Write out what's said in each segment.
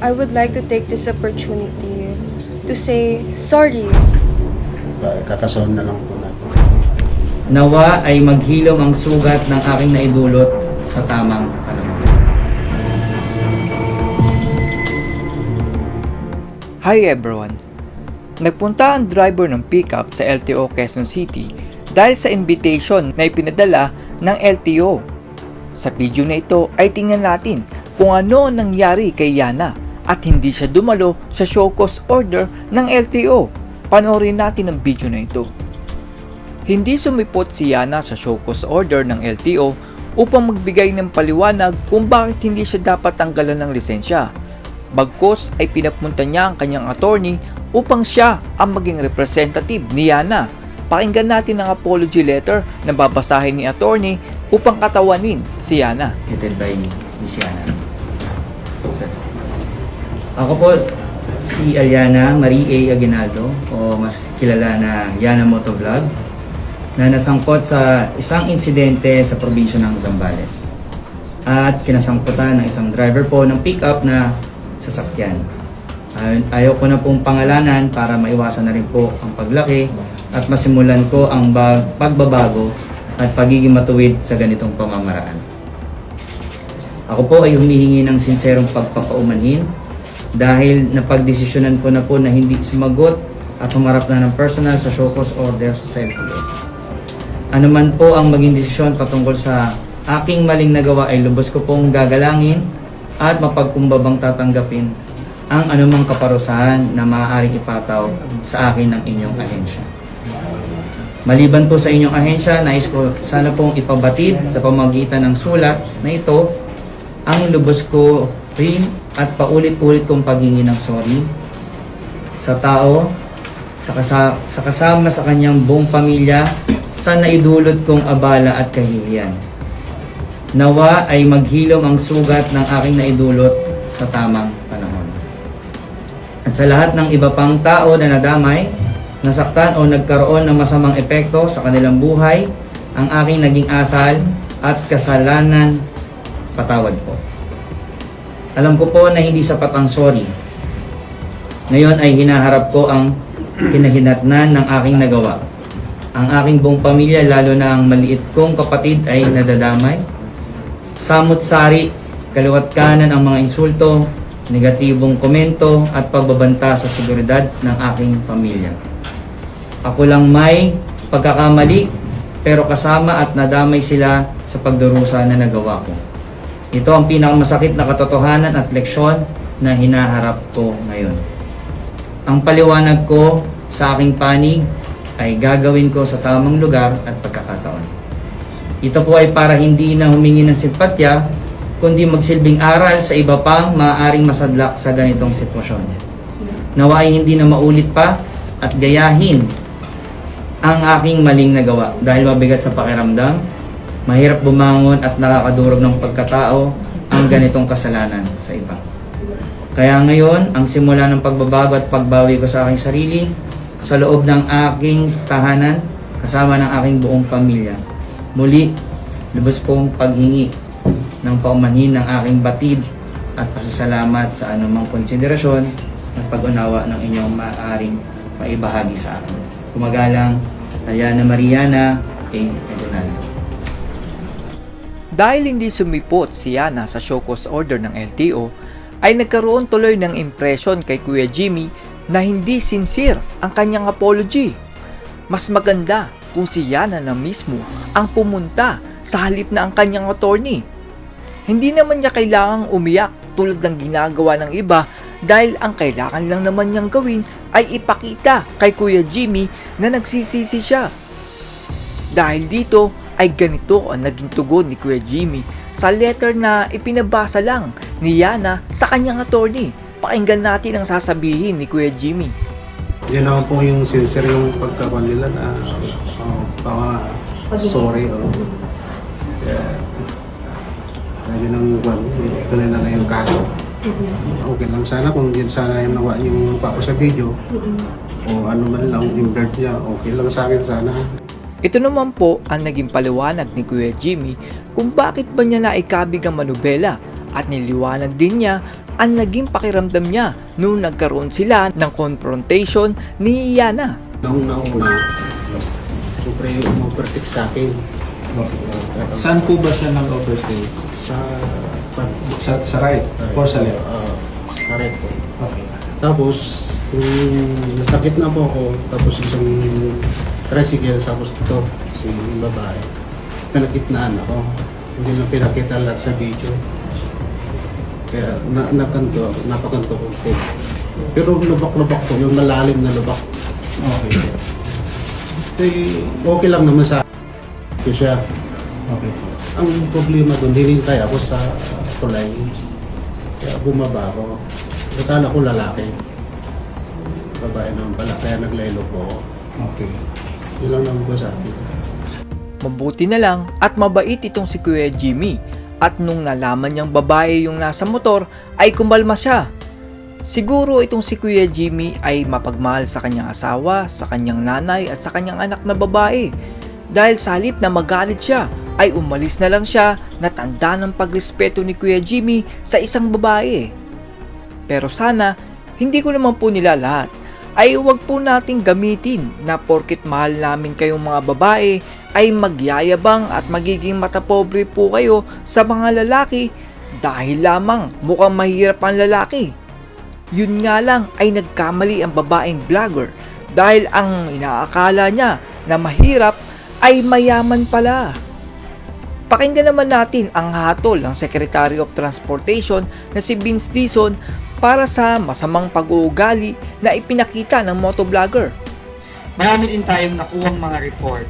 I would like to take this opportunity to say sorry. Kakason na lang po natin. Nawa ay maghilom ang sugat ng aking naidulot sa tamang panahon. Hi everyone! Nagpunta ang driver ng pickup sa LTO Quezon City dahil sa invitation na ipinadala ng LTO. Sa video na ito ay tingnan natin kung ano ang nangyari kay Yana at hindi siya dumalo sa show cause order ng LTO. Panoorin natin ang video na ito. Hindi sumipot si Yana sa show cause order ng LTO upang magbigay ng paliwanag kung bakit hindi siya dapat tanggalan ng lisensya. Bagkos ay pinapunta niya ang kanyang attorney upang siya ang maging representative ni Yana. Pakinggan natin ang apology letter na babasahin ni attorney upang katawanin si Yana. Headed by Miss Yana. Ako po si Ariana Marie A. Aguinaldo o mas kilala na Yana Motovlog na nasangkot sa isang insidente sa probinsya ng Zambales at kinasangkutan ng isang driver po ng pickup na sasakyan. Ay- Ayaw ko na pong pangalanan para maiwasan na rin po ang paglaki at masimulan ko ang bag- pagbabago at pagiging matuwid sa ganitong pamamaraan. Ako po ay humihingi ng sinserong pagpapaumanhin dahil napagdesisyonan ko na po na hindi sumagot at humarap na ng personal sa show cause order sa LTO. Ano man po ang maging desisyon patungkol sa aking maling nagawa ay lubos ko pong gagalangin at mapagkumbabang tatanggapin ang anumang kaparusahan na maaaring ipataw sa akin ng inyong ahensya. Maliban po sa inyong ahensya, nais ko sana pong ipabatid sa pamagitan ng sulat na ito ang lubos ko rin at paulit-ulit kong paghingi ng sorry sa tao, sa, kasa- sa kasama sa kanyang buong pamilya, sa naidulot kong abala at kahihiyan. Nawa ay maghilom ang sugat ng aking naidulot sa tamang panahon. At sa lahat ng iba pang tao na nadamay, nasaktan o nagkaroon ng masamang epekto sa kanilang buhay, ang aking naging asal at kasalanan, patawad po. Alam ko po na hindi sapat ang sorry. Ngayon ay hinaharap ko ang kinahinatnan ng aking nagawa. Ang aking buong pamilya, lalo na ang maliit kong kapatid ay nadadamay. Samot-sari, kaliwat kanan ang mga insulto, negatibong komento at pagbabanta sa seguridad ng aking pamilya. Ako lang may pagkakamali pero kasama at nadamay sila sa pagdurusa na nagawa ko. Ito ang pinakamasakit na katotohanan at leksyon na hinaharap ko ngayon. Ang paliwanag ko sa aking panig ay gagawin ko sa tamang lugar at pagkakataon. Ito po ay para hindi na humingi ng simpatya, kundi magsilbing aral sa iba pang maaaring masadlak sa ganitong sitwasyon. Nawa ay hindi na maulit pa at gayahin ang aking maling nagawa dahil mabigat sa pakiramdam, mahirap bumangon at nakakadurog ng pagkatao ang ganitong kasalanan sa iba. Kaya ngayon, ang simula ng pagbabago at pagbawi ko sa aking sarili, sa loob ng aking tahanan, kasama ng aking buong pamilya. Muli, lubos pong paghingi ng paumanhin ng aking batid at pasasalamat sa anumang konsiderasyon at pag-unawa ng inyong maaaring maibahagi sa akin. Kumagalang, Aliana Mariana, A. Edonal. Dahil hindi sumipot si Yana sa show cause order ng LTO, ay nagkaroon tuloy ng impression kay Kuya Jimmy na hindi sincere ang kanyang apology. Mas maganda kung si Yana na mismo ang pumunta sa halip na ang kanyang attorney. Hindi naman niya kailangang umiyak tulad ng ginagawa ng iba dahil ang kailangan lang naman niyang gawin ay ipakita kay Kuya Jimmy na nagsisisi siya. Dahil dito ay ganito ang naging tugon ni Kuya Jimmy sa letter na ipinabasa lang ni Yana sa kanyang attorney. Pakinggan natin ang sasabihin ni Kuya Jimmy. Yan naman po yung sincere yung pagkakuan nila na oh, paka sorry. Oh. Yeah. Yun ang tuloy na na yung kaso. Okay lang sana kung yun sana yung nawa yung papa sa video o ano man lang invert niya, okay lang sa akin sana. Ito naman po ang naging paliwanag ni Kuya Jimmy kung bakit ba niya naikabig ang manubela at niliwanag din niya ang naging pakiramdam niya nung nagkaroon sila ng confrontation ni Yana. Nung nauna, siyempre umovertake sa akin. Saan po ba siya nag-overstay? Sa, Sa, sa right or sa left? Uh, sa right po. Okay. Tapos, yung nasakit na po ako, tapos isang tricycle, tapos ito, si babae. Pinakitnaan ako. Hindi lang pinakita lahat sa video. Kaya na, nakanto, napakanto ko siya. Pero lubak-lubak ko, yung malalim na lubak. Okay. Eh, okay lang naman sa ko siya. Okay. Ang problema doon, hinintay ako sa tulay. Kaya bumaba ako. Akala ko lalaki. Babae naman pala, kaya naglaylo po ako. Okay. Yun lang naman ko sa akin. Mabuti na lang at mabait itong si Kuya Jimmy at nung nalaman niyang babae yung nasa motor ay kumalma siya. Siguro itong si Kuya Jimmy ay mapagmahal sa kanyang asawa, sa kanyang nanay at sa kanyang anak na babae. Dahil sa halip na magalit siya ay umalis na lang siya na tanda ng pagrespeto ni Kuya Jimmy sa isang babae. Pero sana hindi ko naman po nila lahat ay huwag po nating gamitin na porkit mahal namin kayong mga babae ay magyayabang at magiging matapobre po kayo sa mga lalaki dahil lamang mukhang mahirap ang lalaki. Yun nga lang ay nagkamali ang babaeng vlogger dahil ang inaakala niya na mahirap ay mayaman pala. Pakinggan naman natin ang hatol ng Secretary of Transportation na si Vince Dizon para sa masamang pag-uugali na ipinakita ng motovlogger. marami din tayong nakuhang mga report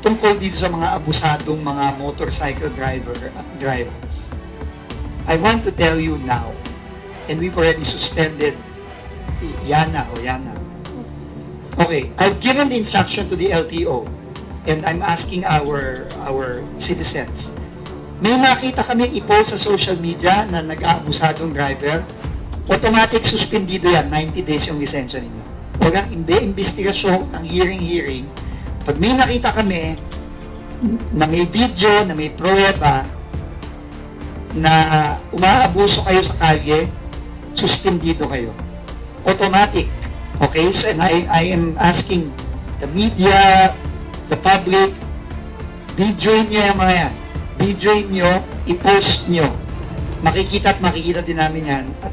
tungkol dito sa mga abusadong mga motorcycle driver at drivers. I want to tell you now, and we've already suspended Yana o Yana. Okay, I've given the instruction to the LTO, and I'm asking our our citizens. May nakita kami i-post sa social media na nag-aabusadong driver, automatic suspendido yan, 90 days yung lisensya ninyo. Huwag ang imbe, investigasyon, ang hearing-hearing. Pag may nakita kami na may video, na may pruweba, na umaabuso kayo sa kalye, suspendido kayo. Automatic. Okay? So, and I, I am asking the media, the public, videoin nyo yung mga yan. Videoin nyo, i-post nyo. Makikita at makikita din namin yan. At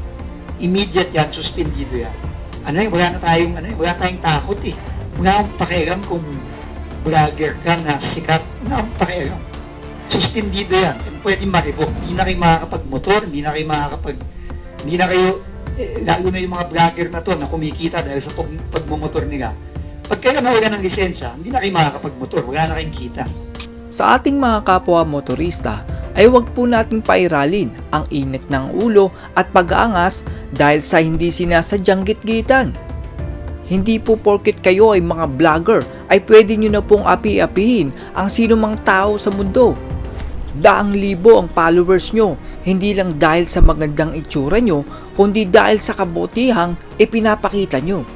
immediate yan, suspendido yan. Ano eh, wala na tayong, ano eh, wala tayong takot eh. Wala akong pakialam kung vlogger ka na sikat. Wala akong pakialam. Suspendido yan. Pwede ma-revoke. Hindi na kayo makakapag-motor, hindi na kayo makakapag... Hindi na kayo, eh, lalo na yung mga vlogger na to na kumikita dahil sa pag, pagmumotor nila. Pag kayo nawala ng lisensya, hindi na kayo makakapag-motor, wala na kayong kita. Sa ating mga kapwa motorista ay huwag po nating pairalin ang init ng ulo at pag-aangas dahil sa hindi sinasadyang gitgitan. Hindi po porkit kayo ay mga vlogger ay pwede nyo na pong api-apihin ang sino mang tao sa mundo. Daang libo ang followers nyo, hindi lang dahil sa magandang itsura nyo, kundi dahil sa kabutihang ipinapakita nyo.